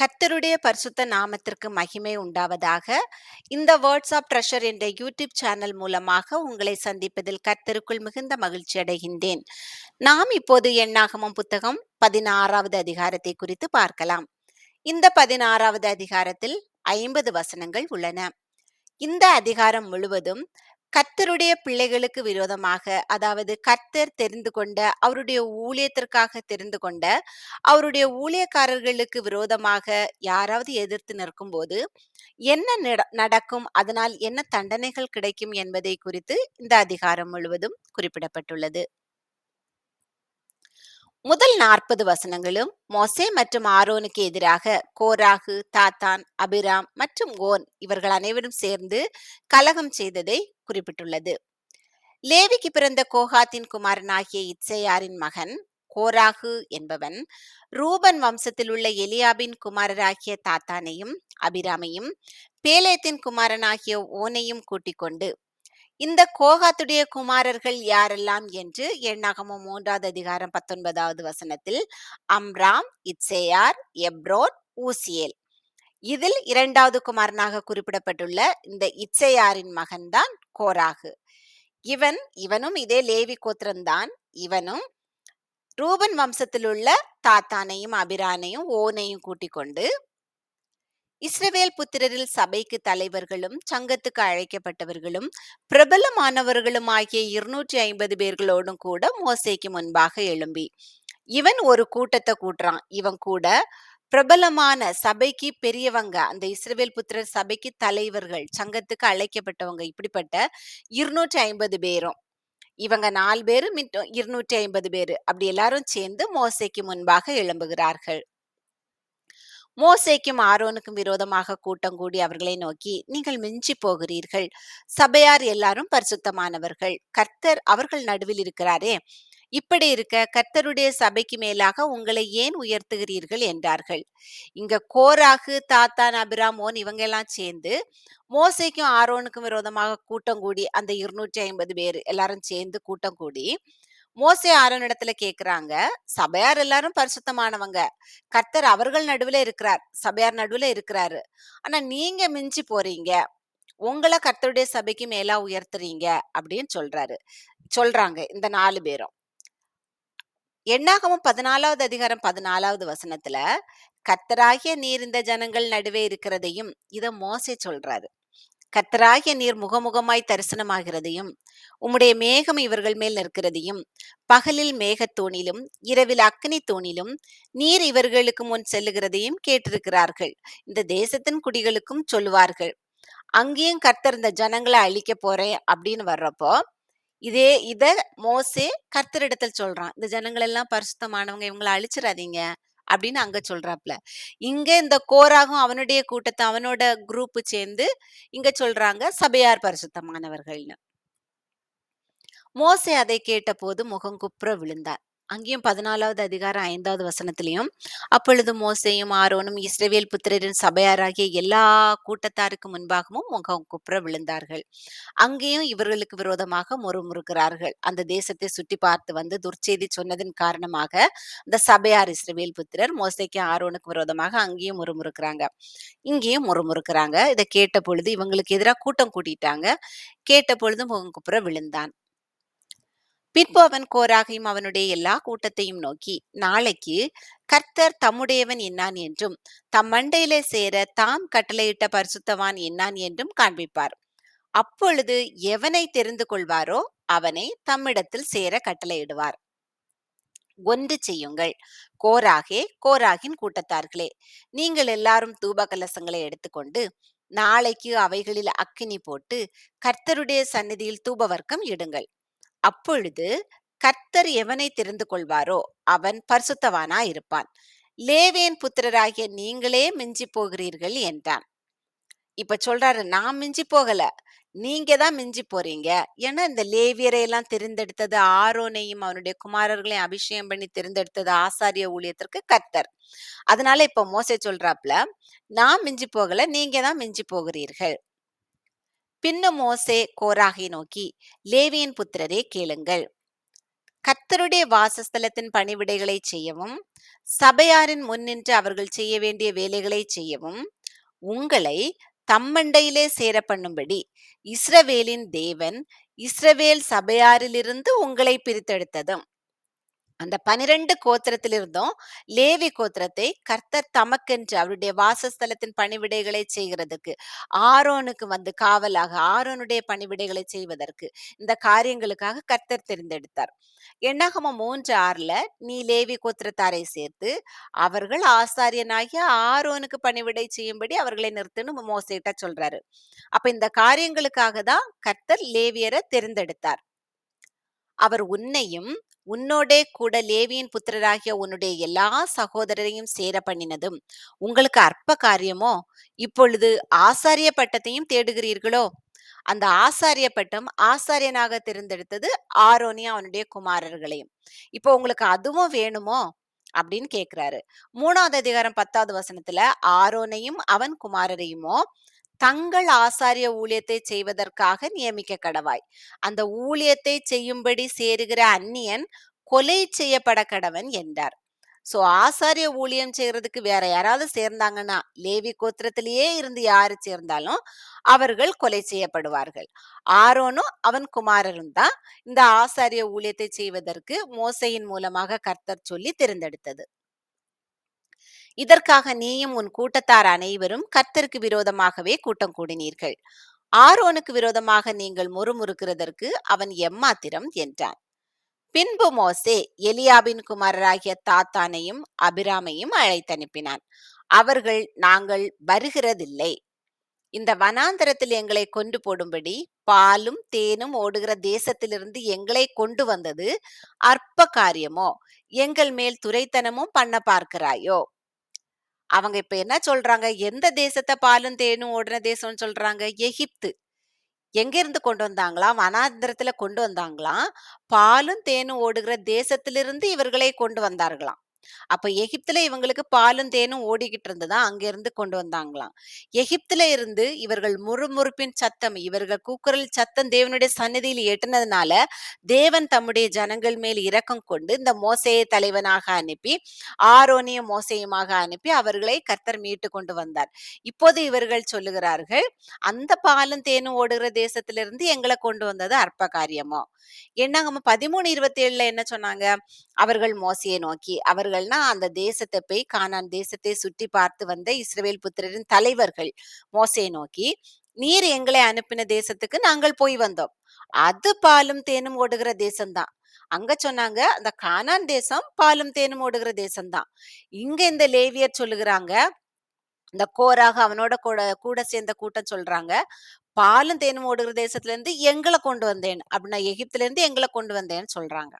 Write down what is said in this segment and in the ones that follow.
கர்த்தருடைய பரிசுத்த நாமத்திற்கு மகிமை உண்டாவதாக. இந்த வேர்ட்ஸ் ஆஃப் ட்ரெஷர் என்ற யூடியூப் சேனல் மூலமாக உங்களை சந்திப்பதில் கர்த்தருக்குள் மிகுந்த மகிழ்ச்சி அடைகின்றேன். நாம் இப்போது எண்ணாகமம் புத்தகம் பதினாறாவது அதிகாரத்தை குறித்து பார்க்கலாம். இந்த பதினாறாவது அதிகாரத்தில் ஐம்பது வசனங்கள் உள்ளன. இந்த அதிகாரம் முழுவதும் கர்த்தருடைய பிள்ளைகளுக்கு விரோதமாக அதாவது கர்த்தர் தெரிந்து கொண்ட அவருடைய ஊழியத்திற்காக தெரிந்து கொண்ட அவருடைய ஊழியக்காரர்களுக்கு விரோதமாக யாராவது எதிர்த்து நிற்கும் போது என்ன நட- நடக்கும் அதனால் என்ன தண்டனைகள் கிடைக்கும் என்பதை குறித்து இந்த அதிகாரம் முழுவதும் குறிப்பிடப்பட்டுள்ளது. முதல் நாற்பது வசனங்களும் மோசே மற்றும் ஆரோனுக்கு எதிராக கோராகு தாத்தான் அபிராம் மற்றும் ஓன் இவர்கள் அனைவரும் சேர்ந்து கலகம் செய்ததை குறிப்பிட்டுள்ளது. லேவிக்கு பிறந்த கோகாத்தின் குமாரனாகிய இச்சையாரின் மகன் கோராகு என்பவன் ரூபன் வம்சத்தில் உள்ள எலியாபின் குமாரராகிய தாத்தானையும் அபிராமையும் பேலேத்தின் குமாரனாகிய ஓனையும் கூட்டிக் கொண்டு இந்த கோகாத்துடைய குமாரர்கள் யாரெல்லாம் என்று எண்ணாகமம் மூன்றாவது அதிகாரம் பத்தொன்பதாவது வசனத்தில் அம்ராம் இட்சேயார் எப்ரோன் ஊசியேல். இதில் இரண்டாவது குமாரனாக குறிப்பிடப்பட்டுள்ள இந்த இச்சையாரின் மகன்தான் கோராகு. இவன் இவனும் இதே லேவி கோத்திரம்தான். இவனும் ரூபன் வம்சத்தில் உள்ள தாத்தானையும் அபிரானையும் ஓனையும் கூட்டிக் கொண்டு இஸ்ரவேல் புத்திரரில் சபைக்கு தலைவர்களும் சங்கத்துக்கு அழைக்கப்பட்டவர்களும் பிரபலமானவர்களும் ஆகிய இருநூற்றி ஐம்பது பேர்களோடும் கூட மோசைக்கு முன்பாக எழும்பி இவன் ஒரு கூட்டத்தை கூட்டுறான். இவன் கூட பிரபலமான சபைக்கு பெரியவங்க அந்த இஸ்ரவேல் புத்திரர் சபைக்கு தலைவர்கள் சங்கத்துக்கு அழைக்கப்பட்டவங்க இப்படிப்பட்ட இருநூற்றி ஐம்பது பேரும். இவங்க நாலு பேரு மிட்டும் இருநூற்றி ஐம்பது பேரு. அப்படி எல்லாரும் சேர்ந்து மோசைக்கு முன்பாக எழும்புகிறார்கள். மோசேக்கும் ஆரோனுக்கும் விரோதமாக கூட்டம் கூடி அவர்களை நோக்கி நீங்கள் மிஞ்சி போகிறீர்கள். சபையார் எல்லாரும் பரிசுத்தமானவர்கள். கர்த்தர் அவர்கள் நடுவில் இருக்கிறாரே. இப்படி இருக்க கர்த்தருடைய சபைக்கு மேலாக உங்களை ஏன் உயர்த்துகிறீர்கள்? என்றார்கள். இங்க கோராகு தாத்தான் அபிராமோன் இவங்க எல்லாம் சேர்ந்து மோசைக்கும் ஆரோனுக்கும் விரோதமாக கூட்டம் கூடி அந்த இருநூற்றி ஐம்பது பேர் எல்லாரும் சேர்ந்து கூட்டம் கூடி மோசே ஆரோனிடத்துல கேக்குறாங்க சபையார் எல்லாரும் பரிசுத்தமானவங்க. கர்த்தர் அவர்கள் நடுவுல இருக்கிறார் சபையார் நடுவுல இருக்கிறாரு. ஆனா நீங்க மிஞ்சி போறீங்க. உங்களை கர்த்தருடைய சபைக்கு மேலா உயர்த்துறீங்க அப்படின்னு சொல்றாரு. சொல்றாங்க இந்த நாலு பேரும். எண்ணாகமும் பதினாலாவது அதிகாரம் பதினாலாவது வசனத்துல கர்த்தராகிய நீர் இந்த ஜனங்கள் நடுவே இருக்கிறதையும் இத மோசே சொல்றாரு. கர்த்தராகிய நீர் முகமுகமாய் தரிசனமாகிறதையும் உம்முடைய மேகம் இவர்கள் மேல் நிற்கிறதையும் பகலில் மேகத்தூணிலும் இரவில் அக்கினி தூணிலும் நீர் இவர்களுக்கு முன் செல்லுகிறதையும் கேட்டிருக்கிறார்கள். இந்த தேசத்தின் குடிகளுக்கும் சொல்லுவார்கள். அங்கேயும் கர்த்தர் இந்த ஜனங்களை அழிக்க போறேன் அப்படின்னு வர்றப்போ இதே இத மோசே கர்த்தரிடத்தில் சொல்றான். இந்த ஜனங்கள் எல்லாம் பரிசுத்தமானவங்க இவங்களை அழிச்சிடாதீங்க அப்படின்னு அங்க சொல்றாப்ல. இங்க இந்த கோராகும் அவனுடைய கூட்டத்தை அவனோட குரூப் சேர்ந்து இங்க சொல்றாங்க சபையார் பரிசுத்தமானவர்கள்னு. மோசே அதை கேட்டபோது முகங்குப்புற விழுந்தார். அங்கேயும் பதினாலாவது அதிகாரம் ஐந்தாவது வசனத்திலையும் அப்பொழுது மோசையும் ஆரோனும் இஸ்ரேவேல் புத்திரரின் சபையாராகிய எல்லா கூட்டத்தாருக்கு முன்பாகவும் முகம் குப்புற விழுந்தார்கள். அங்கேயும் இவர்களுக்கு விரோதமாக முறுமுறுக்கிறார்கள். அந்த தேசத்தை சுற்றி பார்த்து வந்து துர்ச்செய்தி சொன்னதின் காரணமாக இந்த சபையார் இஸ்ரேவேல் புத்திரர் மோசைக்கு ஆரோனுக்கு விரோதமாக அங்கேயும் முறுமுறுக்கிறாங்க. இங்கேயும் முறுமுறுக்கிறாங்க. இதை கேட்ட பொழுது இவங்களுக்கு எதிராக கூட்டம் கூட்டிட்டாங்க. கேட்ட பொழுது முகம் குப்புற விழுந்தான். பின்பு அவன் கோராகையும் அவனுடைய எல்லா கூட்டத்தையும் நோக்கி நாளைக்கு கர்த்தர் தம்முடையவன் என்னான் என்றும் தம் மண்டையிலே சேர தாம் கட்டளையிட்ட பரிசுத்தவான் என்னான் என்றும் காண்பிப்பார். அப்பொழுது எவனை தெரிந்து கொள்வாரோ அவனை தம்மிடத்தில் சேர கட்டளையிடுவார். ஒன்று செய்யுங்கள். கோராகே கோராகின் கூட்டத்தார்களே நீங்கள் எல்லாரும் தூப கலசங்களை எடுத்துக்கொண்டு நாளைக்கு அவைகளில் அக்கினி போட்டு கர்த்தருடைய சந்நிதியில் தூபவர்க்கம் இடுங்கள். அப்பொழுது கர்த்தர் எவனை தெரிந்து கொள்வாரோ அவன் பரிசுத்தவானா இருப்பான். லேவியன் புத்திரராகிய நீங்களே மிஞ்சி போகிறீர்கள் என்றான். இப்ப சொல்றாரு நான் மிஞ்சி போகல நீங்க தான் மிஞ்சி போறீங்க. ஏன்னா இந்த லேவியரை எல்லாம் தெரிந்தெடுத்தது ஆரோனையும் அவனுடைய குமாரர்களையும் அபிஷேகம் பண்ணி தெரிந்தெடுத்தது ஆசாரிய ஊழியத்திற்கு கர்த்தர். அதனால இப்ப மோசை சொல்றாப்ல நான் மிஞ்சி போகல நீங்க தான் மிஞ்சி போகிறீர்கள். பின்னும் மோசே கோராகை நோக்கி லேவியின் புத்திரரே கேளுங்கள். கர்த்தருடைய வாசஸ்தலத்தின் பணிவிடைகளை செய்யவும் சபையாரின் முன்னின்று அவர்கள் செய்ய வேண்டிய வேலைகளை செய்யவும் உங்களை தம்மண்டையிலே சேர பண்ணும்படி இஸ்ரவேலின் தேவன் இஸ்ரவேல் சபையாரிலிருந்து உங்களை பிரித்தெடுத்ததும். அந்த பனிரெண்டு கோத்திரத்திலிருந்தும் லேவி கோத்திரத்தை கர்த்தர் தமக்கென்று அவருடைய வாசஸ்தலத்தின் பணிவிடைகளை செய்கிறதுக்கு ஆரோனுக்கு வந்து காவலாக ஆரோனுடைய பணிவிடைகளை செய்வதற்கு இந்த காரியங்களுக்காக கர்த்தர் தெரிந்தெடுத்தார். எண்ணாகமம் மூன்று ஆறுல நீ லேவி கோத்திரத்தாரை சேர்த்து அவர்கள் ஆசாரியனாகிய ஆரோனுக்கு பணிவிடை செய்யும்படி அவர்களை நிறுத்துன்னு மோசிட்ட சொல்றாரு. அப்ப இந்த காரியங்களுக்காக தான் கர்த்தர் லேவியரை தெரிந்தெடுத்தார். அவர் உன்னையும் உன்னோடே கூட லேவியின் புத்திரராகிய உன்னுடைய எல்லா சகோதரரையும் சேர பண்ணினதும் உங்களுக்கு அற்ப காரியமோ? இப்பொழுது ஆசாரிய பட்டத்தையும் தேடுகிறீர்களோ? அந்த ஆசாரிய பட்டம் ஆசாரியனாக தேர்ந்தெடுத்தது ஆரோனியா அவனுடைய குமாரர்களையும். இப்போ உங்களுக்கு அதுவும் வேணுமோ? அப்படின்னு கேக்குறாரு. மூணாவது அதிகாரம் பத்தாவது வசனத்துல ஆரோனையும் அவன் குமாரரையுமோ தங்கள் ஆசாரிய ஊழியத்தை செய்வதற்காக நியமிக்க கடவாய். அந்த ஊழியத்தை செய்யும்படி சேருகிற அந்நியன் கொலை செய்யப்பட கடவன் என்றார். சோ ஆசாரிய ஊழியம் செய்யறதுக்கு வேற யாராவது சேர்ந்தாங்கன்னா லேவி கோத்திரத்திலேயே இருந்து யாரு சேர்ந்தாலும் அவர்கள் கொலை செய்யப்படுவார்கள். ஆரோனும் அவன் குமாரரும் தான் இந்த ஆசாரிய ஊழியத்தை செய்வதற்கு மோசையின் மூலமாக கர்த்தர் சொல்லி தேர்ந்தெடுத்தது. இதற்காக நீயும் உன் கூட்டத்தார் அனைவரும் கர்த்தருக்கு விரோதமாகவே கூட்டம் கூடினீர்கள். ஆரோனுக்கு விரோதமாக நீங்கள் முறுமுறுக்கிறதற்கு அவன் எம்மாத்திரம் என்றான். பின்பு மோசே எலியாபின் குமாரராகிய தாத்தானையும் அபிராமையும் அழைத்தனுப்பினான். அவர்கள் நாங்கள் வருகிறதில்லை. இந்த வனாந்தரத்தில் எங்களை கொண்டு போடும்படி பாலும் தேனும் ஓடுகிற தேசத்திலிருந்து எங்களை கொண்டு வந்தது அற்ப காரியமோ எங்கள் மேல் துரைத்தனமும் பண்ண பார்க்கிறாயோ? அவங்க இப்ப என்ன சொல்றாங்க? எந்த தேசத்தை பாலும் தேனும் ஓடுன தேசம்னு சொல்றாங்க? எகிப்து. எங்க இருந்து கொண்டு வந்தாங்களாம்? வனாந்திரத்துல கொண்டு வந்தாங்களாம். பாலும் தேனும் ஓடுகிற தேசத்திலிருந்து இவர்களை கொண்டு வந்தார்களாம். அப்ப எகிப்துல இவங்களுக்கு பாலும் தேனும் ஓடிக்கிட்டு இருந்ததா? அங்க இருந்து கொண்டு வந்தாங்களாம். எகிப்துல இருந்து இவர்கள் முறுமுறுப்பின் சத்தம் இவர்கள் கூக்குரல் சத்தம் தேவனுடைய சன்னதியில் எட்டுனதுனால தேவன் தம்முடைய ஜனங்கள் மேல் இரக்கம் கொண்டு இந்த மோசையை தலைவனாக அனுப்பி ஆரோனிய மோசையுமாக அனுப்பி அவர்களை கர்த்தர் மீட்டு கொண்டு வந்தார். இப்போது இவர்கள் சொல்லுகிறார்கள் அந்த பாலும் தேனும் ஓடுகிற தேசத்திலிருந்து எங்களை கொண்டு வந்தது அற்ப காரியமோ என்னங்க பதிமூணு இருபத்தி ஏழுல என்ன சொன்னாங்க? அவர்கள் மோசையை நோக்கி அவர்கள்னா அந்த தேசத்தை போய் கானான் தேசத்தை சுற்றி பார்த்து வந்த இஸ்ரவேல் புத்திரரின் தலைவர்கள் மோசையை நோக்கி நீர் எங்களை அனுப்பின தேசத்துக்கு நாங்கள் போய் வந்தோம். அது பாலும் தேனும் ஓடுகிற தேசம்தான். அங்க சொன்னாங்க அந்த கானான் தேசம் பாலும் தேனும் ஓடுகிற தேசம்தான். இங்க இந்த லேவியர் சொல்லுகிறாங்க இந்த கோராக அவனோட கூட கூட சேர்ந்த கூட்டம் சொல்றாங்க பாலும் தேனும் ஓடுகிற தேசத்துல இருந்து எங்களை கொண்டு வந்தேன். அப்படின்னா எகிப்துல இருந்து எங்களை கொண்டு வந்தேன்னு சொல்றாங்க.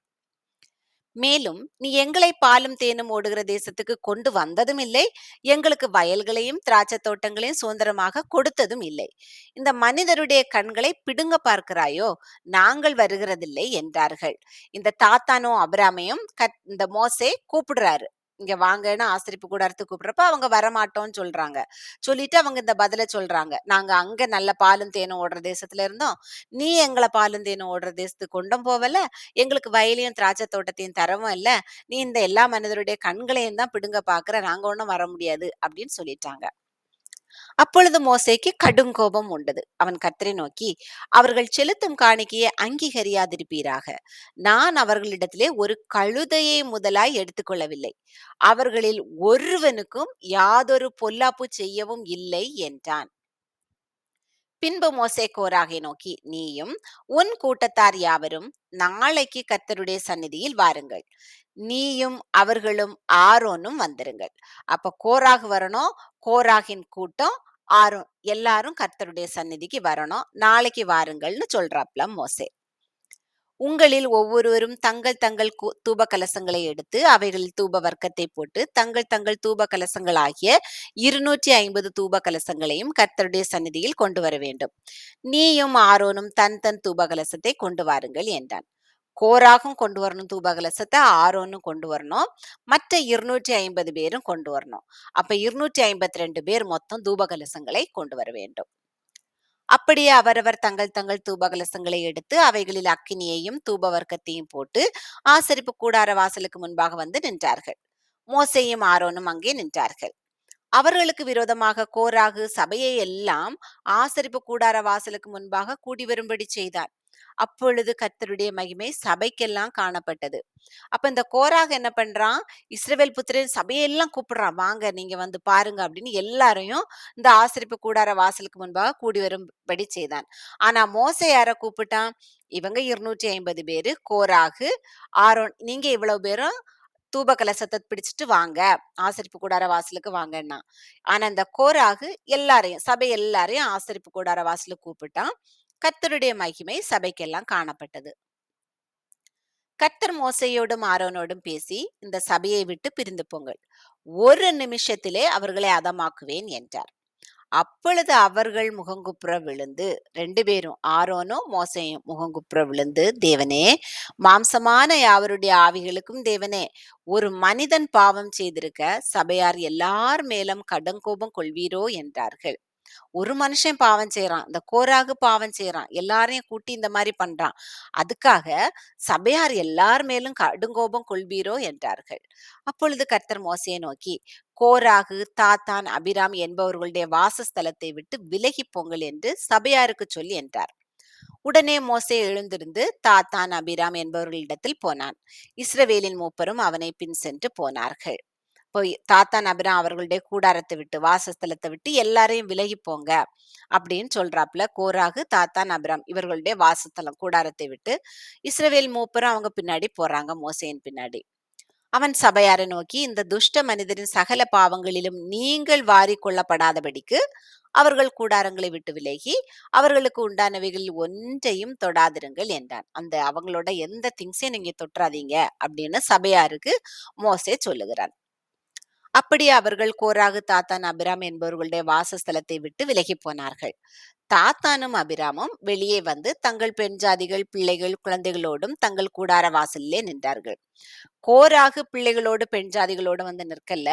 மேலும் நீ எங்களை பாலும் தேனும் ஓடுகிற தேசத்துக்கு கொண்டு வந்ததும் இல்லை எங்களுக்கு வயல்களையும் திராட்சை தோட்டங்களையும் சுதந்திரமாக கொடுத்ததும் இல்லை. இந்த மனிதருடைய கண்களை பிடுங்க பார்க்கிறாயோ நாங்கள் வருகிறதில்லை என்றார்கள். இந்த தாத்தானோ அபிராமையும் கத் இந்த மோசே கூப்பிடுறாரு. இங்க வாங்கன்னு ஆசிரிப்பு கூடாரத்து கூப்பிடுறப்ப அவங்க வரமாட்டோம்னு சொல்றாங்க. சொல்லிட்டு அவங்க இந்த பதில சொல்றாங்க. நாங்க அங்க நல்ல பாலும் தேனும் ஓடுற தேசத்துல இருந்தோம். நீ எங்களை பாலும் தேனும் ஓடுற தேசத்துக்கு கொண்டும் போவல. எங்களுக்கு வயலையும் திராட்சை தோட்டத்தையும் தரவும் இல்ல. நீ இந்த எல்லா மனிதருடைய கண்களையும் தான் பிடுங்க பாக்குற. நாங்க ஒண்ணும் வர முடியாது அப்படின்னு சொல்லிட்டாங்க. அப்பொழுது மோசேக்கு கடுங்கோபம் உண்டது. அவன் கர்த்தரை நோக்கி அவர்கள் செலுத்தும் காணிக்கையை அங்கீகரியாதிருப்பீராக. நான் அவர்களிடத்திலே ஒரு கழுதையை முதலாய் எடுத்துக்கொள்ளவில்லை. அவர்களில் ஒருவனுக்கும் யாதொரு பொல்லாப்பு செய்யவும் இல்லை என்றான். பின்பு மோசே கோராகை நோக்கி நீயும் உன் கூட்டத்தார் யாவரும் நாளைக்கு கர்த்தருடைய சந்நிதியில் வாருங்கள். நீயும் அவர்களும் ஆரோனும் வந்துருங்கள். அப்ப கோராகு வரணும் கோராகின் கூட்டம் ஆரோன் எல்லாரும் கர்த்தருடைய சந்நிதிக்கு வரணும். நாளைக்கு வாருங்கள்னு சொல்றாப்ல மோசே. உங்களில் ஒவ்வொருவரும் தங்கள் தங்கள் கு- தூப கலசங்களை எடுத்து அவைகளில் தூப வர்க்கத்தை போட்டு தங்கள் தங்கள் தூப கலசங்களாகிய இருநூற்றி ஐம்பது தூப கலசங்களையும் கர்த்தருடைய சந்நிதியில் கொண்டு வர வேண்டும். நீயும் ஆரோனும் தன் தன் தூப கலசத்தை கொண்டு வாருங்கள் என்றான். கோராகும் கொண்டு வரணும் தூபகலசத்தை ஆரோனும் கொண்டு வரணும். மற்ற இருநூற்றி ஐம்பது பேரும் கொண்டு வரணும். அப்ப இருநூற்றி ஐம்பத்தி ரெண்டு பேர் மொத்தம் தூபகலசங்களை கொண்டு வர வேண்டும். அப்படியே அவரவர் தங்கள் தங்கள் தூபகலசங்களை எடுத்து அவைகளில் அக்கினியையும் தூப வர்க்கத்தையும் போட்டு ஆசரிப்பு கூடார வாசலுக்கு முன்பாக வந்து நின்றார்கள். மோசையும் ஆரோனும் அங்கே நின்றார்கள். அவர்களுக்கு விரோதமாக கோராகு சபையை எல்லாம் ஆசரிப்பு கூடார வாசலுக்கு முன்பாக கூடி வரும்படி செய்தார். அப்பொழுது கர்த்தருடைய மகிமை சபைக்கெல்லாம் காணப்பட்டது. அப்ப இந்த கோராக என்ன பண்றான்? இஸ்ரவேல் புத்திரன் சபையெல்லாம் கூப்பிடுறான். வாங்க நீங்க வந்து பாருங்க அப்படின்னு எல்லாரையும் இந்த ஆசரிப்பு கூடார வாசலுக்கு முன்பாக கூடி வரும்படி செய்தான். ஆனா மோசை யார கூப்பிட்டான்? இவங்க இருநூற்றி ஐம்பது பேரு கோராகு ஆரோன் நீங்க இவ்வளவு பேரும் தூப கலசத்தை பிடிச்சிட்டு வாங்க. ஆசரிப்பு கூடார வாசலுக்கு வாங்கன்னா. ஆனா இந்த கோராகு எல்லாரையும் சபை எல்லாரையும் ஆசரிப்பு கூடார வாசலுக்கு கூப்பிட்டான். கர்த்தருடைய மகிமை சபைக்கெல்லாம் காணப்பட்டது. கத்தர் மோசையோடும் ஆரோனோடும் பேசி இந்த சபையை விட்டு பிரிந்து போங்கள். ஒரு நிமிஷத்திலே அவர்களை அதமாக்குவேன் என்றார். அப்பொழுது அவர்கள் முகங்குப்புற விழுந்து ரெண்டு பேரும் ஆரோனும் மோசையும் முகங்குப்புற விழுந்து தேவனே மாம்சமான யாவருடைய ஆவிகளுக்கும் தேவனே ஒரு மனிதன் பாவம் செய்திருக்க சபையார் எல்லார் மேலும் கடுங்கோபம் கொள்வீரோ என்றார்கள். ஒரு மனுஷன் பாவம் செய்யறான் இந்த கோராகு பாவம் செய்யறான் எல்லாரையும் கூட்டி இந்த மாதிரி பண்றான். அதுக்காக சபையார் எல்லார் மேலும் கடுங்கோபம் கொள்வீரோ என்றார்கள். அப்பொழுது கர்த்தர் மோசையை நோக்கி கோராகு தாத்தான் அபிராம் என்பவர்களுடைய வாசஸ்தலத்தை விட்டு விலகி போங்கள் என்று சபையாருக்கு சொல்லி என்றார். உடனே மோசே எழுந்திருந்து தாத்தான் அபிராம் என்பவர்களிடத்தில் போனான். இஸ்ரவேலின் மூப்பரும் அவனை பின் சென்று போனார்கள். போய் தாத்தா நபிரா அவர்களுடைய கூடாரத்தை விட்டு வாசஸ்தலத்தை விட்டு எல்லாரையும் விலகி போங்க அப்படின்னு சொல்றாப்புல. கோராகு தாத்தா அபிராம் இவர்களுடைய வாசஸ்தலம் கூடாரத்தை விட்டு. இஸ்ரவேல் மூப்பரும் அவங்க பின்னாடி போறாங்க மோசையின் பின்னாடி. அவன் சபையாரை நோக்கி இந்த துஷ்ட மனிதரின் சகல பாவங்களிலும் நீங்கள் வாரி கொள்ளப்படாதபடிக்கு அவர்கள் கூடாரங்களை விட்டு விலகி அவர்களுக்கு உண்டானவைகளில் ஒன்றையும் தொடாதிருங்கள் என்றான். அந்த அவங்களோட எந்த திங்ஸையும் நீங்க தொற்றாதீங்க அப்படின்னு சபையாருக்கு மோசே சொல்லுகிறான் அப்படியே அவர்கள் கோராகு தாத்தான் அபிராம் என்பவர்களுடைய வாசஸ்தலத்தை விட்டு விலகி போனார்கள். தாத்தானும் அபிராமும் வெளியே வந்து தங்கள் பெண் ஜாதிகள் பிள்ளைகள் குழந்தைகளோடும் தங்கள் கூடார வாசலிலே நின்றார்கள். கோராகு பிள்ளைகளோடு பெண் ஜாதிகளோடு வந்து நிற்கல.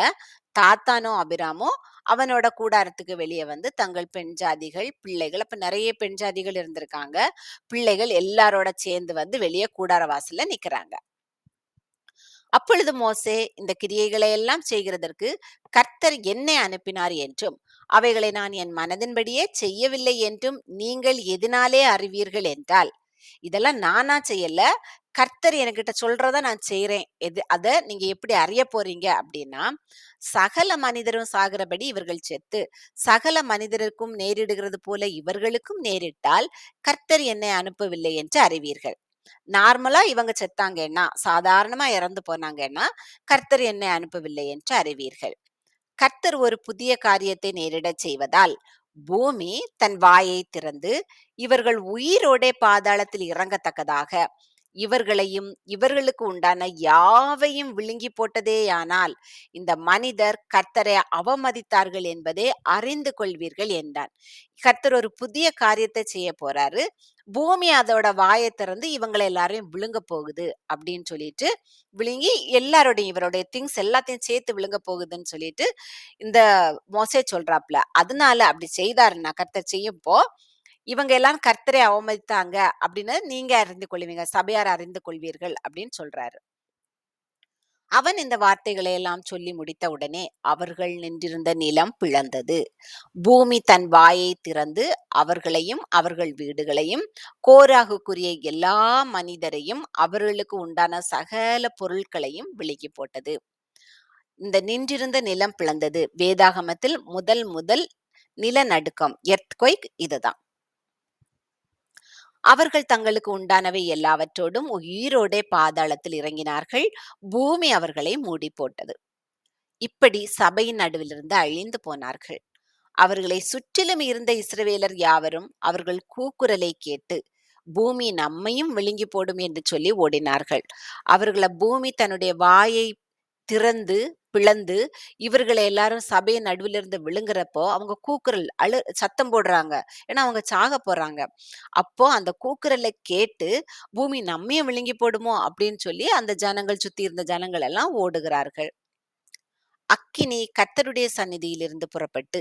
தாத்தானோ அபிராமோ அவனோட கூடாரத்துக்கு வெளியே வந்து தங்கள் பெண் ஜாதிகள் பிள்ளைகள் அப்ப நிறைய பெண் ஜாதிகள் இருந்திருக்காங்க. பிள்ளைகள் எல்லாரோட சேர்ந்து வந்து வெளியே கூடார வாசல்ல நிக்கிறாங்க. அப்பொழுது மோசே இந்த கிரியைகளை எல்லாம் செய்கிறதற்கு கர்த்தர் என்னை அனுப்பினார் என்றும் அவைகளை நான் என் மனதின்படியே செய்யவில்லை என்றும் நீங்கள் எதனாலே அறிவீர்கள் என்றால் இதெல்லாம் நானா செய்யல கர்த்தர் என்கிட்ட சொல்றத நான் செய்யறேன் எது அதை நீங்க எப்படி அறிய போறீங்க அப்படின்னா சகல மனிதரும் சாகிறபடி இவர்கள் செத்து சகல மனிதருக்கும் நேரிடுகிறது போல இவர்களுக்கும் நேரிட்டால் கர்த்தர் என்னை அனுப்பவில்லை என்று அறிவீர்கள். நார்மலா இவங்க செத்தாங்கன்னா சாதாரணமா இறந்து போனாங்கன்னா கர்த்தர் என்னை அனுப்பவில்லை என்று அறிவீர்கள். கர்த்தர் ஒரு புதிய காரியத்தை நேரிடச் செய்வதால் பூமி தன் வாயை திறந்து இவர்கள் உயிரோடே பாதாளத்தில் இறங்கத்தக்கதாக இவர்களையும் இவர்களுக்கு உண்டான யாவையும் விழுங்கி போட்டதேயானால் இந்த மனிதர் கர்த்தரை அவமதித்தார்கள் என்பதை அறிந்து கொள்வீர்கள் என்றான் கர்த்தர் ஒரு புதிய காரியத்தை செய்ய போறாரு. பூமி அதோட வாயை திறந்து இவங்களை எல்லாரையும் விழுங்க போகுது அப்படின்னு சொல்லிட்டு விழுங்கி எல்லாரோடையும் இவருடைய திங்ஸ் எல்லாத்தையும் சேர்த்து விழுங்க போகுதுன்னு சொல்லிட்டு இந்த மோசே சொல்றாப்ல. அதனால அப்படி செய்தாருன்னா கர்த்தர் செய்யப்போ இவங்க எல்லாம் கர்த்தரை அவமதித்தாங்க அப்படின்னு நீங்க அறிந்து கொள்வீங்க. சபையார் அறிந்து கொள்வீர்கள் அப்படின்னு சொல்றாரு. அவன் இந்த வார்த்தைகளை எல்லாம் சொல்லி முடித்த உடனே அவர்கள் நின்றிருந்த நிலம் பிளந்தது. பூமி தன் வாயை திறந்து அவர்களையும் அவர்கள் வீடுகளையும் கோராகுக்குரிய எல்லா மனிதரையும் அவர்களுக்கு உண்டான சகல பொருட்களையும் விலகி போட்டது. இந்த நின்றிருந்த நிலம் பிளந்தது. வேதாகமத்தில் முதல் முதல் நிலநடுக்கம் கொய்க் இதுதான். அவர்கள் தங்களுக்கு உண்டானவை எல்லாவற்றோடும் உயிரோடே பாதாளத்தில் இறங்கினார்கள். பூமி அவர்களை மூடி போட்டது இப்படி சபையின் நடுவிலிருந்து அழிந்து போனார்கள். அவர்களை சுற்றிலும் இருந்த இஸ்ரவேலர் யாவரும் அவர்கள் கூக்குரலை கேட்டு பூமி நம்மையும் விழுங்கி போடும் என்று சொல்லி ஓடினார்கள். அவர்களை பூமி தன்னுடைய வாயை திறந்து பிளந்து இவர்களை எல்லாரும் சபையின் நடுவில் இருந்து விழுங்குறப்போ அவங்க கூக்குரல் அழு சத்தம் போடுறாங்க. ஏன்னா அவங்க சாக போறாங்க. அப்போ அந்த கூக்குரலை கேட்டு பூமி நம்மையும் விழுங்கி போடுமோ அப்படின்னு சொல்லி அந்த ஜனங்கள் சுத்தி இருந்த ஜனங்கள் எல்லாம் ஓடுகிறார்கள். அக்கினி கத்தருடைய சந்நிதியிலிருந்து புறப்பட்டு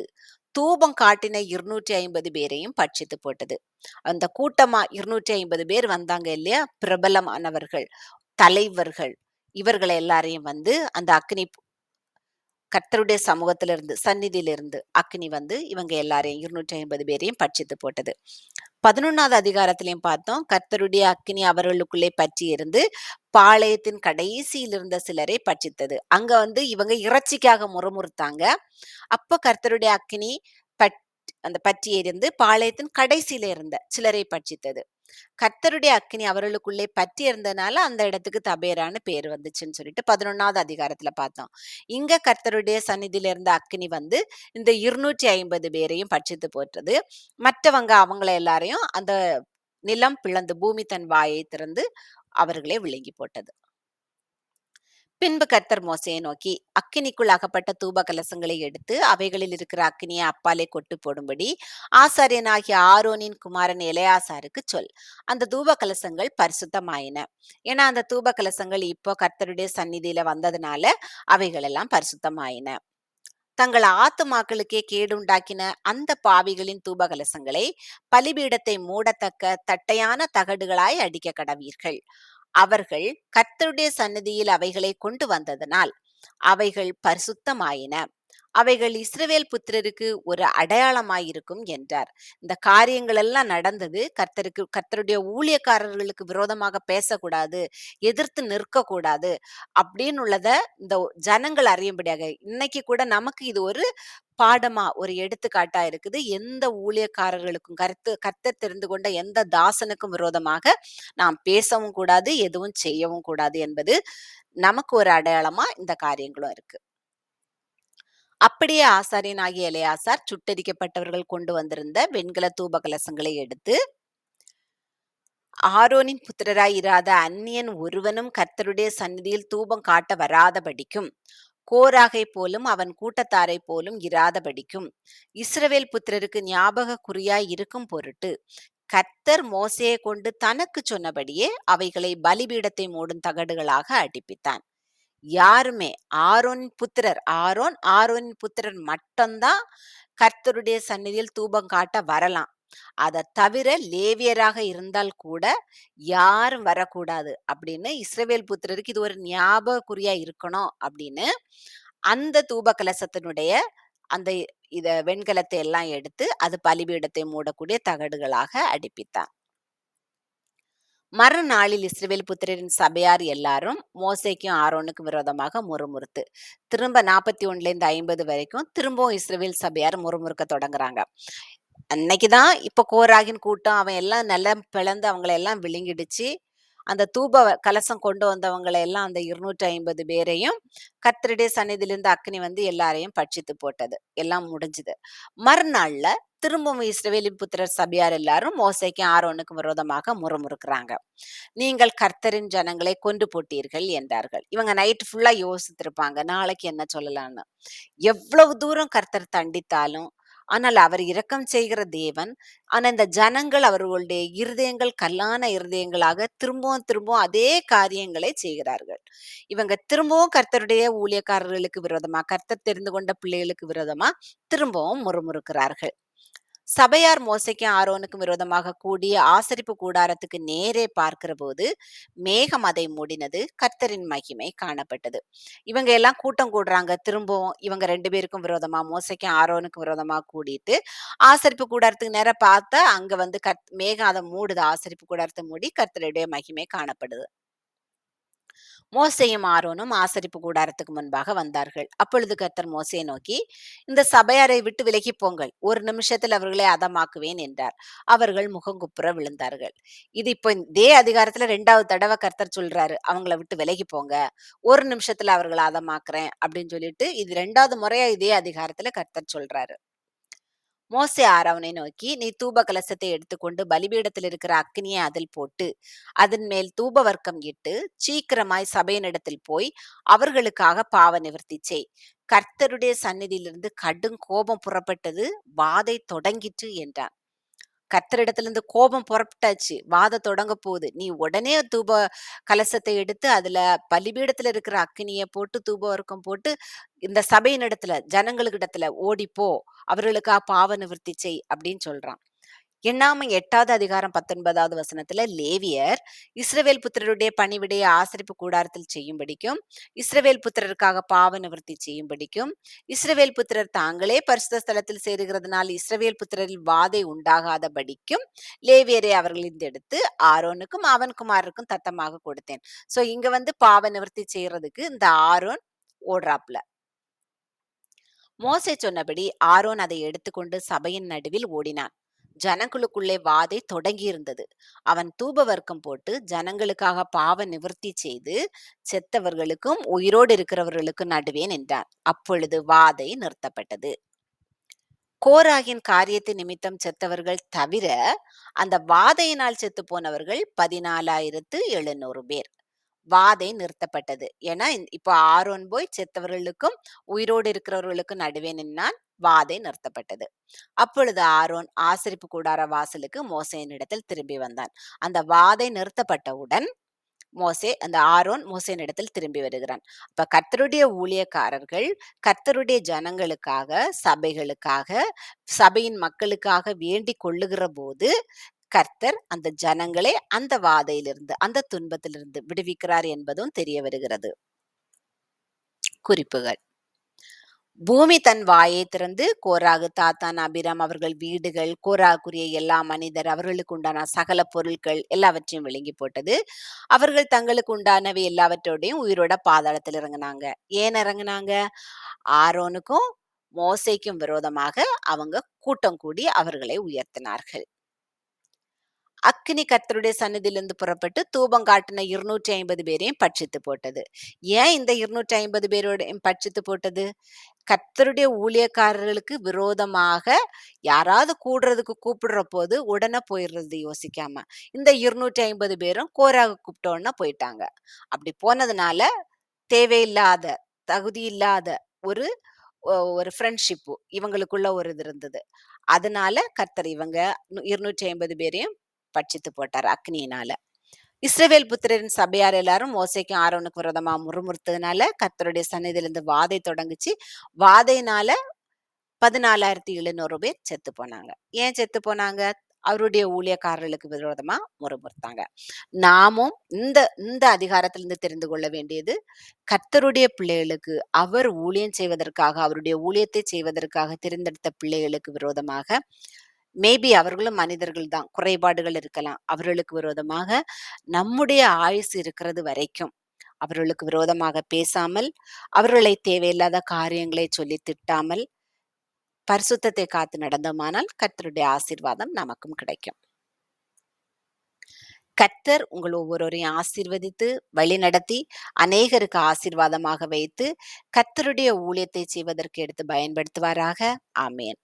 தூபம் காட்டின இருநூற்றி ஐம்பது பேரையும் பட்சித்து போட்டது. அந்த கூட்டமா இருநூற்றி ஐம்பது பேர் வந்தாங்க இல்லையா? பிரபலமானவர்கள் தலைவர்கள். இவர்களை எல்லாரையும் வந்து அந்த அக்னி கர்த்தருடைய சமூகத்திலிருந்து இருந்து சந்நிதியிலிருந்து அக்னி வந்து இவங்க எல்லாரையும் இருநூற்றி ஐம்பது பேரையும் பட்சித்து போட்டது. பதினொன்னாவது அதிகாரத்திலையும் பார்த்தோம் கர்த்தருடைய அக்னி அவர்களுக்குள்ளே பற்றி இருந்து பாளையத்தின் கடைசியில் இருந்த சிலரை பட்சித்தது. அங்க வந்து இவங்க இறைச்சிக்காக முறமுறுத்தாங்க. அப்ப கர்த்தருடைய அக்னி பட் அந்த பற்றி எரிந்து பாளையத்தின் கடைசியில இருந்த சிலரை பட்சித்தது. கர்த்தருடைய அக்னி அவர்களுக்குள்ளே பற்றி இருந்ததுனால அந்த இடத்துக்கு தபேரான்னு பேர் வந்துச்சுன்னு சொல்லிட்டு பதினொன்னாவது அதிகாரத்துல பார்த்தோம். இங்க கர்த்தருடைய சந்நிதியில இருந்த அக்னி வந்து இந்த இருநூற்றி ஐம்பது பேரையும் பட்சித்து போட்டது மற்றவங்க அவங்கள எல்லாரையும் அந்த நிலம் பிளந்து பூமி தன் வாயை திறந்து அவர்களே விழுங்கி போட்டது. பின்பு கர்த்தர் மோசையை நோக்கி அக்கினிக்குள் அகப்பட்ட தூப கலசங்களை எடுத்து அவைகளில் இருக்கிற அக்கினியை அப்பாலே கொட்டு போடும்படி ஆசாரியனாகிய ஆரோனின் குமாரன் இளையாசாருக்கு சொல். அந்த தூப கலசங்கள் பரிசுத்தமாயின. ஏன்னா அந்த தூப கலசங்கள் இப்போ கர்த்தருடைய சந்நிதியில வந்ததுனால அவைகள் எல்லாம் பரிசுத்தமாயின. தங்கள் ஆத்துமாக்களுக்கே கேடுண்டாக்கின அந்த பாவிகளின் தூபகலசங்களை பலிபீடத்தை மூடத்தக்க தட்டையான தகடுகளாய் அடிக்க கடவீர்கள். அவர்கள் கர்த்தருடைய சன்னதியில் அவைகளை கொண்டு வந்ததனால் அவைகள் பரிசுத்தமாயின. அவைகள் இஸ்ரவேல் புத்திரருக்கு ஒரு அடையாளமாயிருக்கும் என்றார். இந்த காரியங்கள் எல்லாம் நடந்தது. கர்த்தருக்கு கர்த்தருடைய ஊழியக்காரர்களுக்கு விரோதமாக பேசக்கூடாது எதிர்த்து நிற்கக்கூடாது அப்படின்னு உள்ளத இந்த ஜனங்கள் அறியும்படியாக இன்னைக்கு கூட நமக்கு இது ஒரு பாடமா ஒரு எடுத்துக்காட்டா இருக்குது. எந்த ஊழியக்காரர்களுக்கும் கருத்து கர்த்தர் தெரிந்து கொண்ட எந்த தாசனுக்கும் விரோதமாக நாம் பேசவும் கூடாது எதுவும் செய்யவும் கூடாது என்பது நமக்கு ஒரு அடையாளமா இந்த காரியங்களும் இருக்கு. அப்படியே ஆசாரியன் ஆகிய இளையாசார் சுட்டரிக்கப்பட்டவர்கள் கொண்டு வந்திருந்த வெண்கல தூப கலசங்களை எடுத்து ஆரோனின் புத்திரராய் இராத அந்நியன் ஒருவனும் கர்த்தருடைய சந்நிதியில் தூபம் காட்ட வராதபடிக்கும் கோராகை போலும் அவன் கூட்டத்தாரை போலும் இராதபடிக்கும் இஸ்ரவேல் புத்திரருக்கு ஞாபக குறியாய் இருக்கும் பொருட்டு கர்த்தர் மோசையை கொண்டு தனக்கு சொன்னபடியே அவைகளை பலிபீடத்தை மூடும் தகடுகளாக அடிப்பித்தான். யாருமே. ஆரோன் புத்திரர். ஆரோன் ஆரோனின் புத்திரர் மட்டும்தான் கர்த்தருடைய சந்நிதியில் தூபம் காட்ட வரலாம். அதை தவிர லேவியராக இருந்தால் கூட யாரும் வரக்கூடாது அப்படின்னு இஸ்ரவேல் புத்திரருக்கு இது ஒரு ஞாபகக்குறியா இருக்கணும் அப்படின்னு அந்த தூப கலசத்தினுடைய அந்த இத வெண்கலத்தை எல்லாம் எடுத்து அது பலிபீடத்தை மூடக்கூடிய தகடுகளாக அடிப்பித்தான். மறுநாளில் இஸ்ரவேல் புத்திரரின் சபையார் எல்லாரும் மோசைக்கும் ஆரோனுக்கும் விரோதமாக முறுமுறுத்து திரும்ப நாற்பத்தி ஒன்றுலேருந்து ஐம்பது வரைக்கும் திரும்பவும் இஸ்ரவேல் சபையார் முறுமுறுக்க தொடங்குறாங்க. அன்னைக்குதான் இப்போ கோராகின் கூட்டம் அவன் எல்லாம் நல்லா பிளந்து அவங்கள எல்லாம் விழுங்கிடுச்சு. அந்த தூப கலசம் கொண்டு வந்தவங்களை எல்லாம் அந்த இருநூற்றி ஐம்பது பேரையும் கத்திரிடைய சன்னிதிலிருந்து அக்னி வந்து எல்லாரையும் பட்சித்து போட்டது. எல்லாம் முடிஞ்சுது. மறுநாள்ல திரும்பவும் இஸ்ரவேலின் புத்திரர் சபையார் எல்லாரும் மோசைக்கும் ஆரோனுக்கும் விரோதமாக முறமுறுக்கிறாங்க. நீங்கள் கர்த்தரின் ஜனங்களை கொண்டு போட்டீர்கள் என்றார்கள். இவங்க நைட் ஃபுல்லா யோசித்திருப்பாங்க. நாளைக்கு என்ன சொல்லலாம்னு. எவ்வளவு தூரம் கர்த்தர் தண்டித்தாலும் ஆனால் அவர் இரக்கம் செய்கிற தேவன் ஆனா இந்த ஜனங்கள் அவர்களுடைய இருதயங்கள் கல்லான இருதயங்களாக திரும்பவும் திரும்பவும் அதே காரியங்களை செய்கிறார்கள். இவங்க திரும்பவும் கர்த்தருடைய ஊழியக்காரர்களுக்கு விரோதமா கர்த்தர் தெரிந்து கொண்ட பிள்ளைகளுக்கு விரோதமா திரும்பவும் முறுமுறுக்கிறார்கள். சபையார் மோசைக்கும் ஆரோனுக்கும் விரோதமாக கூடிய ஆசரிப்பு கூடாரத்துக்கு நேரே பார்க்கிற போது மேகம் அதை மூடினது கர்த்தரின் மகிமை காணப்பட்டது. இவங்க எல்லாம் கூட்டம் கூடுறாங்க. திரும்பவும் இவங்க ரெண்டு பேருக்கும் விரோதமா மோசைக்கும் ஆரோனுக்கும் விரோதமா கூடிட்டு ஆசரிப்பு கூடாரத்துக்கு நேரம் பார்த்தா அங்க வந்து கத் மேகம் அதை மூடுது. ஆசரிப்பு கூடாரத்தை மூடி கர்த்தருடைய மகிமை காணப்படுது. மோசையும் ஆரோனும் ஆசரிப்பு கூடாரத்துக்கு முன்பாக வந்தார்கள். அப்பொழுது கர்த்தர் மோசையை நோக்கி இந்த சபையாரை விட்டு விலகி போங்கள். ஒரு நிமிஷத்தில் அவர்களை அதமாக்குவேன் என்றார். அவர்கள் முகங்குப்புற விழுந்தார்கள். இது இப்போ இதே அதிகாரத்துல ரெண்டாவது தடவை கர்த்தர் சொல்றாரு அவங்கள விட்டு விலகி போங்க. ஒரு நிமிஷத்துல அவர்களை அதமாக்குறேன் அப்படின்னு சொல்லிட்டு இது ரெண்டாவது முறையா இதே அதிகாரத்துல கர்த்தர் சொல்றாரு. மோசே ஆரவனை நோக்கி நீ தூப கலசத்தை எடுத்துக்கொண்டு பலிபீடத்தில் இருக்கிற அக்னியை அதில் போட்டு அதன் மேல் தூப வர்க்கம் இட்டு சீக்கிரமாய் சபையினிடத்தில் போய் அவர்களுக்காக பாவ நிவர்த்தி செய். கர்த்தருடைய சந்நிதியிலிருந்து கடும் கோபம் புறப்பட்டது வாதை தொடங்கிற்று என்றான். கர்த்தரிடத்திலிருந்து கோபம் புறப்பட்டாச்சு. வாத தொடங்க போகுது. நீ உடனே தூப கலசத்தை எடுத்து அதுல பலிபீடத்துல இருக்கிற அக்கினியை போட்டு தூபவர்க்கம் போட்டு இந்த சபையின் இடத்துல ஜனங்களுக்கு இடத்துல ஓடிப்போ அவர்களுக்கா பாவ நிவர்த்தி செய் அப்படின்னு சொல்றான். எண்ணாம எட்டாவது அதிகாரம் பத்தொன்பதாவது வசனத்துல லேவியர் இஸ்ரவேல் புத்திரருடைய பணிவிடைய ஆசரிப்பு கூடாரத்தில் செய்யும்படிக்கும் இஸ்ரவேல் புத்திரருக்காக பாவ நிவர்த்தி செய்யும்படிக்கும் இஸ்ரவேல் புத்திரர் தாங்களே பரிசுத்த ஸ்தலத்தில் சேருகிறதுனால் இஸ்ரவேல் புத்திரரில் வாதை உண்டாகாதபடிக்கும் லேவியரை அவர்களிருந்து எடுத்து ஆரோனுக்கும் அவன் குமாரருக்கும் தத்தமாக கொடுத்தேன். சோ இங்க வந்து பாவ நிவர்த்தி செய்யறதுக்கு இந்த ஆரோன் ஓடுறாப்ல மோசே சொன்னபடி ஆரோன் அதை எடுத்துக்கொண்டு சபையின் நடுவில் ஓடினான். ஜனங்களுக்குள்ளே வாதை தொடங்கியிருந்தது. அவன் தூப வர்க்கம் போட்டு ஜனங்களுக்காக பாவ நிவர்த்தி செய்து செத்தவர்களுக்கும் உயிரோடு இருக்கிறவர்களுக்கும் நடுவே நின்றான். அப்பொழுது வாதை நிறுத்தப்பட்டது. கோராகின் காரியத்தை நிமித்தம் செத்தவர்கள் தவிர அந்த வாதையினால் செத்து போனவர்கள் பதினாலாயிரத்து எழுநூறு பேர். வாதை நிறுத்தப்பட்டது. ஏன்னா இப்போ ஆரோன் போய் செத்தவர்களுக்கும் உயிரோடு இருக்கிறவர்களுக்கும் நடுவே நின்னான் வாதை நிறுத்தப்பட்டது. அப்பொழுது ஆரோன் ஆசரிப்பு கூடார வாசலுக்கு மோசையின் இடத்தில் திரும்பி வந்தான். அந்த வாதை நிறுத்தப்பட்டவுடன் மோசே அந்த ஆரோன் மோசையின் இடத்தில் திரும்பி வருகிறான். அப்ப கர்த்தருடைய ஊழியக்காரர்கள் கர்த்தருடைய ஜனங்களுக்காக சபைகளுக்காக சபையின் மக்களுக்காக வேண்டிக் கொள்ளுகிற போது கர்த்தர் அந்த ஜனங்களை அந்த வாதையிலிருந்து அந்த துன்பத்திலிருந்து விடுவிக்கிறார் என்பதும் தெரிய வருகிறது. குறிப்புகள். பூமி தன் வாயை திறந்து கோராகு தாத்தான் அபிராம் அவர்கள் வீடுகள் கோராகுரிய எல்லா மனிதர் அவர்களுக்கு உண்டான சகல பொருட்கள் எல்லாவற்றையும் விளங்கி போட்டது. அவர்கள் தங்களுக்கு உண்டானவை எல்லாவற்றோடையும் உயிரோட பாதாளத்தில் இறங்குனாங்க. ஏன் இறங்குனாங்க? ஆரோனுக்கும் மோசைக்கும் விரோதமாக அவங்க கூட்டம் கூடி அவர்களை உயர்த்தினார்கள். அக்கினி கர்த்தருடைய சன்னதியிலிருந்து புறப்பட்டு தூபம் காட்டின இருநூற்றி ஐம்பது பேரையும் பட்சித்து போட்டது. ஏன் இந்த இருநூற்றி ஐம்பது பேரோடையும் பட்சித்து போட்டது? கர்த்தருடைய ஊழியக்காரர்களுக்கு விரோதமாக யாராவது கூடுறதுக்கு கூப்பிடுற போது உடனே போயிடுறது யோசிக்காம இந்த இருநூற்றி ஐம்பது பேரும் கோராக கூப்பிட்டோன்னா போயிட்டாங்க. அப்படி போனதுனால தேவையில்லாத தகுதி இல்லாத ஒரு ஒரு ஃப்ரெண்ட்ஷிப்பு இவங்களுக்குள்ள ஒரு இது இருந்தது. அதனால கர்த்தர் இவங்க இருநூற்றி ஐம்பது பேரையும் பட்சித்து போட்டார் அக்னியினால. இஸ்ரவேல் புத்திரரின் சபையார் எல்லாரும் ஓசைக்கும் ஆரோனுக்கு விரோதமா முறுமுறுத்ததுனால கர்த்தருடைய சந்நிதியிலிருந்து வாதை தொடங்குச்சு. வாதையினால பதினாலாயிரத்தி எழுநூறு பேர் செத்து போனாங்க. ஏன் செத்து போனாங்க? அவருடைய ஊழியக்காரர்களுக்கு விரோதமா முறுமுறுத்தாங்க. நாமும் இந்த இந்த அதிகாரத்திலிருந்து தெரிந்து கொள்ள வேண்டியது கர்த்தருடைய பிள்ளைகளுக்கு அவர் ஊழியம் செய்வதற்காக அவருடைய ஊழியத்தை செய்வதற்காக தேர்ந்தெடுத்த பிள்ளைகளுக்கு விரோதமாக மேபி அவர்களும் மனிதர்கள் தான். குறைபாடுகள் இருக்கலாம். அவர்களுக்கு விரோதமாக நம்முடைய ஆயுசு இருக்கிறது வரைக்கும். அவர்களுக்கு விரோதமாக பேசாமல் அவர்களை தேவையில்லாத காரியங்களை சொல்லி திட்டாமல் பரிசுத்தத்தை காத்து நடந்தோமானால் கர்த்தருடைய ஆசீர்வாதம் நமக்கும் கிடைக்கும். கர்த்தர் உங்கள் ஒவ்வொருவரையும் ஆசீர்வதித்து வழி நடத்தி அநேகருக்கு ஆசீர்வாதமாக வைத்து கர்த்தருடைய ஊழியத்தை செய்வதற்கு எடுத்து பயன்படுத்துவாராக. ஆமேன்.